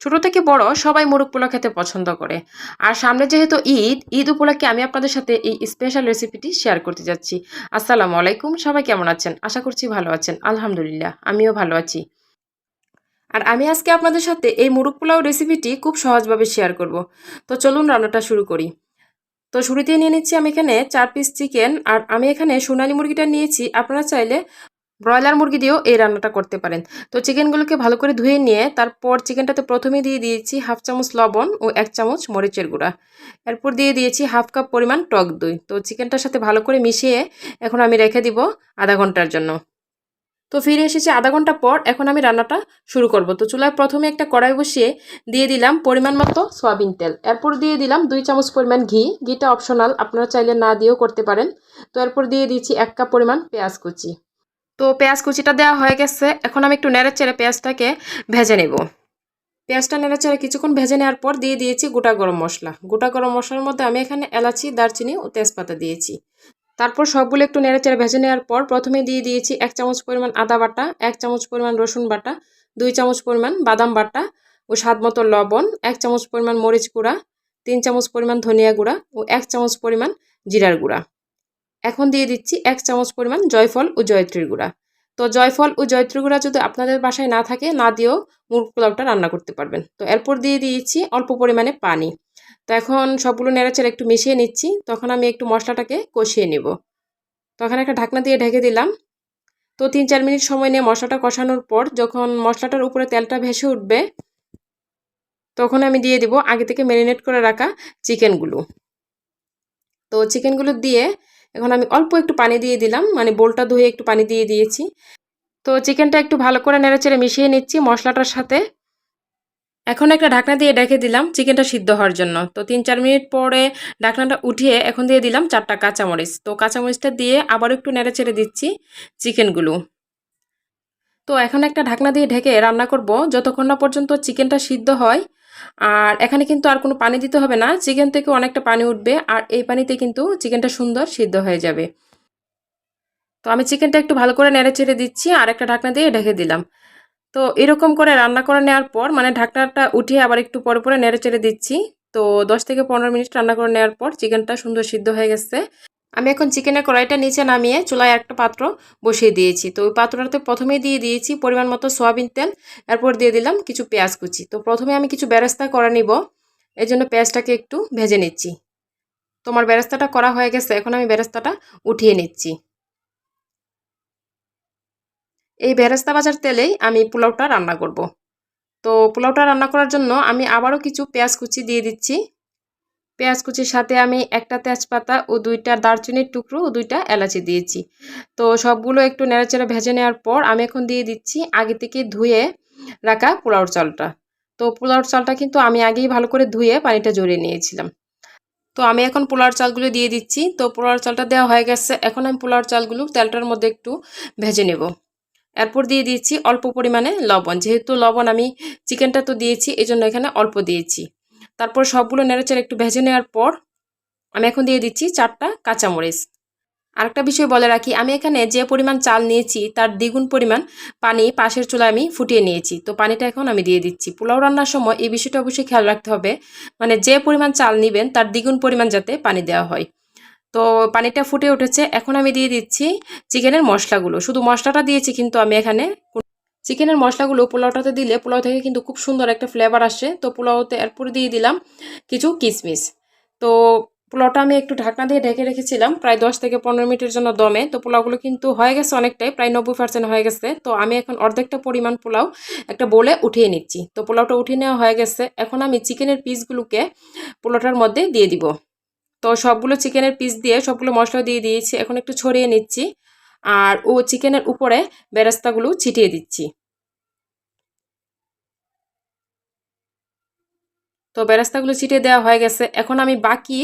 ছোট থেকে বড় সবাই মোরগ পোলাও খেতে পছন্দ করে। আর সামনে যেহেতু ঈদ ঈদ উপলক্ষে আমি আপনাদের সাথে এই স্পেশাল রেসিপিটি শেয়ার করতে যাচ্ছি। আসসালামু আলাইকুম, সবাই কেমন আছেন? আশা করছি ভালো আছেন। আলহামদুলিল্লাহ, আমিও ভালো আছি। আর আমি আজকে আপনাদের সাথে এই মুরগ পোলাও রেসিপিটি খুব সহজভাবে শেয়ার করব। তো চলুন রান্নাটা শুরু করি। তো শুরুতেই নিয়ে নিচ্ছি আমি এখানে চার পিস চিকেন আর আমি এখানে সোনালি মুরগিটা নিয়েছি। আপনারা চাইলে ব্রয়লার মুরগি দিয়েও এই রান্নাটা করতে পারেন। তো চিকেনগুলোকে ভালো করে ধুয়ে নিয়ে তারপর চিকেনটাতে প্রথমে দিয়ে দিয়েছি হাফ চামচ লবণ ও এক চামচ মরিচের গুঁড়া। এরপর দিয়ে দিয়েছি হাফ কাপ পরিমাণ টক দই। তো চিকেনটার সাথে ভালো করে মিশিয়ে এখন আমি রেখে দিব আধা ঘণ্টার জন্য। তো ফিরে এসেছি আধা ঘণ্টা পর এখন আমি রান্নাটা শুরু করব। তো চুলায় প্রথমে একটা কড়াই বসিয়ে দিয়ে দিলাম পরিমাণ মতো সয়াবিন তেল। এরপর দিয়ে দিলাম দুই চামচ পরিমাণ ঘি। ঘিটা অপশনাল, আপনারা চাইলে না দিয়েও করতে পারেন। তো এরপর দিয়ে দিয়েছি এক কাপ পরিমাণ পেঁয়াজ কুচি। তো পেঁয়াজ কুচিটা দেওয়া হয়ে গেছে। এখন আমি একটু নেড়ে চেড়ে পেঁয়াজটাকে ভেজে নেব। পেঁয়াজটা নেড়ে চেড়ে কিছুক্ষণ ভেজে নেওয়ার পর দিয়ে দিয়েছি গোটা গরম মশলা। গোটা গরম মশলার মধ্যে আমি এখানে এলাচি, দারচিনি ও তেজপাতা দিয়েছি। তারপর সবগুলো একটু নেড়ে চেড়ে ভেজে নেওয়ার পর প্রথমে দিয়ে দিয়েছি এক চামচ পরিমাণ আদা বাটা, এক চামচ পরিমাণ রসুন বাটা, দুই চামচ পরিমাণ বাদাম বাটা ও স্বাদ মতো লবণ, এক চামচ পরিমাণ মরিচ গুঁড়া, তিন চামচ পরিমাণ ধনিয়া গুঁড়া ও এক চামচ পরিমাণ জিরার গুঁড়া। এখন দিয়ে দিচ্ছি এক চামচ পরিমাণ জয়ফল ও জয়ত্রীর গুঁড়া। তো জয়ফল ও জয়ত্রী গুঁড়া যদি আপনাদের বাসায় না থাকে, না দিয়েও মুরগ পোলাওটা রান্না করতে পারবেন। তো এরপর দিয়ে দিয়েছি অল্প পরিমাণে পানি। তো এখন সবগুলো নেড়েচেড়ে একটু মিশিয়ে নিচ্ছি। তখন আমি একটু মশলাটাকে কষিয়ে নেব। তখন একটা ঢাকনা দিয়ে ঢেকে দিলাম। তো তিন চার মিনিট সময় নিয়ে মশলাটা কষানোর পর যখন মশলাটার উপরে তেলটা ভেসে উঠবে, তখন আমি দিয়ে দিব আগে থেকে ম্যারিনেট করে রাখা চিকেনগুলো। তো চিকেনগুলো দিয়ে এখন আমি অল্প একটু পানি দিয়ে দিলাম মানে বোলটা ধুয়ে একটু পানি দিয়ে দিয়েছি। তো চিকেনটা একটু ভালো করে নেড়েচেড়ে মিশিয়ে নিচ্ছি মশলাটার সাথে। এখন একটা ঢাকনা দিয়ে ডেকে দিলাম চিকেনটা সিদ্ধ হওয়ার জন্য। তো তিন চার মিনিট পরে ঢাকনাটা উঠিয়ে এখন দিয়ে দিলাম চারটা কাঁচামরিচ। তো কাঁচামরিচটা দিয়ে আবার একটু নেড়ে ছেড়ে দিচ্ছি চিকেনগুলো। তো এখন একটা ঢাকনা দিয়ে ঢেকে রান্না করব। যতক্ষণ না পর্যন্ত চিকেনটা সিদ্ধ হয় আর এখানে কিন্তু আর কোনো পানি দিতে হবে না। চিকেন থেকে অনেকটা পানি উঠবে আর এই পানিতে কিন্তু চিকেনটা সুন্দর সিদ্ধ হয়ে যাবে। তো আমি চিকেনটা একটু ভালো করে নেড়ে ছেড়ে দিচ্ছি আর একটা ঢাকনা দিয়ে ঢেকে দিলাম। তো এরকম করে রান্না করে নেওয়ার পর মানে ঢাকনাটা উঠিয়ে আবার একটু পরে পরে নেড়ে চেড়ে দিচ্ছি। তো দশ থেকে পনেরো মিনিট রান্না করে নেওয়ার পর চিকেনটা সুন্দর সিদ্ধ হয়ে গেছে। আমি এখন চিকেনের কড়াইটা নিচে নামিয়ে চুলায় একটা পাত্র বসিয়ে দিয়েছি। তো ওই পাত্রটাতে প্রথমেই দিয়ে দিয়েছি পরিমাণ মতো সয়াবিন তেল, এরপর দিয়ে দিলাম কিছু পেঁয়াজ কুচি। তো প্রথমে আমি কিছু বেরেস্তা করে নিব এই জন্য পেঁয়াজটাকে একটু ভেজে নিচ্ছি। তোমার বেরেস্তাটা করা হয়ে গেছে, এখন আমি বেরেস্তাটা উঠিয়ে নিচ্ছি। এই বেরেস্তা বাজার তেলেই আমি পোলাওটা রান্না করব। তো পোলাওটা রান্না করার জন্য আমি আবারও কিছু পেঁয়াজ কুচি দিয়ে দিচ্ছি। পেঁয়াজ কুচির সাথে আমি একটা তেজপাতা ও দুইটা দারচিনির টুকরো ও দুইটা এলাচি দিয়েছি। তো সবগুলো একটু নেড়াচেড়া ভেজে নেওয়ার পর আমি এখন দিয়ে দিচ্ছি আগে থেকে ধুয়ে রাখা পোলাওর চালটা। তো পোলাওর চালটা কিন্তু আমি আগেই ভালো করে ধুয়ে পানিটা জড়িয়ে নিয়েছিলাম। তো আমি এখন পোলাওর চালগুলো দিয়ে দিচ্ছি। তো পোলাওর চালটা দেওয়া হয়ে গেছে। এখন আমি পোলাওর চালগুলো তেলটার মধ্যে একটু ভেজে নেব। এরপর দিয়ে দিয়েছি অল্প পরিমাণে লবণ। যেহেতু লবণ আমি চিকেনটা তো দিয়েছি এই জন্য এখানে অল্প দিয়েছি। তারপর সবগুলো নেড়েচেড়ে একটু ভেজে নেওয়ার পর আমি এখন দিয়ে দিচ্ছি চারটা কাঁচামরিচ। আরেকটা বিষয় বলে রাখি, আমি এখানে যে পরিমাণ চাল নিয়েছি তার দ্বিগুণ পরিমাণ পানি পাশের চুলায় আমি ফুটিয়ে নিয়েছি। তো পানিটা এখন আমি দিয়ে দিচ্ছি। পোলাও রান্নার সময় এই বিষয়টা অবশ্যই খেয়াল রাখতে হবে মানে যে পরিমাণ চাল নেবেন তার দ্বিগুণ পরিমাণ যাতে পানি দেওয়া হয়। তো পানিটা ফুটে উঠেছে, এখন আমি দিয়ে দিচ্ছি চিকেনের মশলাগুলো। শুধু মশলাটা দিয়েছি, কিন্তু আমি এখানে চিকেনের মশলাগুলো পোলাওটাতে দিলে পোলাও থেকে কিন্তু খুব সুন্দর একটা ফ্লেভার আসে। তো পোলাওতে এরপরে দিয়ে দিলাম কিছু কিশমিশ তো পোলাওটা আমি একটু ঢাকনা দিয়ে ঢেকে রেখেছিলাম, প্রায় দশ থেকে পনেরো মিনিটের জন্য দমে। তো পোলাওগুলো কিন্তু হয়ে গেছে অনেকটাই, প্রায় নব্বই পার্সেন্ট হয়ে গেছে। তো আমি এখন অর্ধেকটা পরিমাণ পোলাও একটা বলে উঠিয়ে নিচ্ছি। তো পোলাওটা উঠিয়ে নেওয়া হয়ে গেছে। এখন আমি চিকেনের পিসগুলোকে পোলাওটার মধ্যে দিয়ে দিব। তো সবগুলো চিকেনের পিস দিয়ে সবগুলো মশলা দিয়ে দিয়েছি। এখন একটু ছড়িয়ে নিচ্ছি। আর ও চিকেনের উপরে বেরাস্তাগুলো ছিটিয়ে দিচ্ছি। তো বেরাস্তাগুলো ছিটিয়ে দেওয়া হয়ে গেছে। এখন আমি বাকি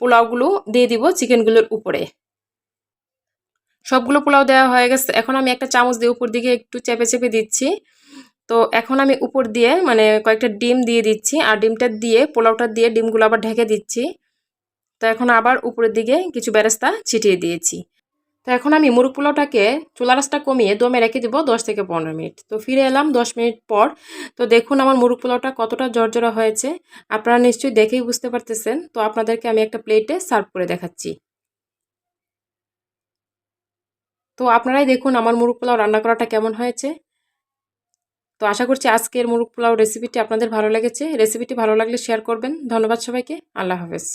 পোলাওগুলো দিয়ে দিব চিকেনগুলোর উপরে। সবগুলো পোলাও দেওয়া হয়ে গেছে। এখন আমি একটা চামচ দিয়ে উপর দিকে একটু চেপে চেপে দিচ্ছি। তো এখন আমি উপর দিয়ে মানে কয়েকটা ডিম দিয়ে দিচ্ছি আর ডিমটা দিয়ে পোলাওটা দিয়ে ডিমগুলো আবার ঢেকে দিচ্ছি। তো এখন আবার উপরের দিকে কিছু বেরেস্তা ছিটিয়ে দিয়েছি। তো এখন আমি মুরগ পোলাওটাকে চুলা রাসটা কমিয়ে দমে রেখে দিব দশ থেকে পনেরো মিনিট। তো ফিরে এলাম দশ মিনিট পর। তো দেখুন আমার মুরগ পোলাওটা কতটা জর্জরা হয়েছে। আপনারা নিশ্চয়ই দেখেই বুঝতে পারতেছেন। তো আপনাদেরকে আমি একটা প্লেটে সার্ভ করে দেখাচ্ছি। তো আপনারাই দেখুন আমার মুরগ পোলাও রান্না করাটা কেমন হয়েছে। তো আশা করছি আজকের মুরগ পোলাও রেসিপিটি আপনাদের ভালো লেগেছে। রেসিপিটি ভালো লাগলে শেয়ার করবেন। ধন্যবাদ সবাইকে। আল্লাহ হাফেজ।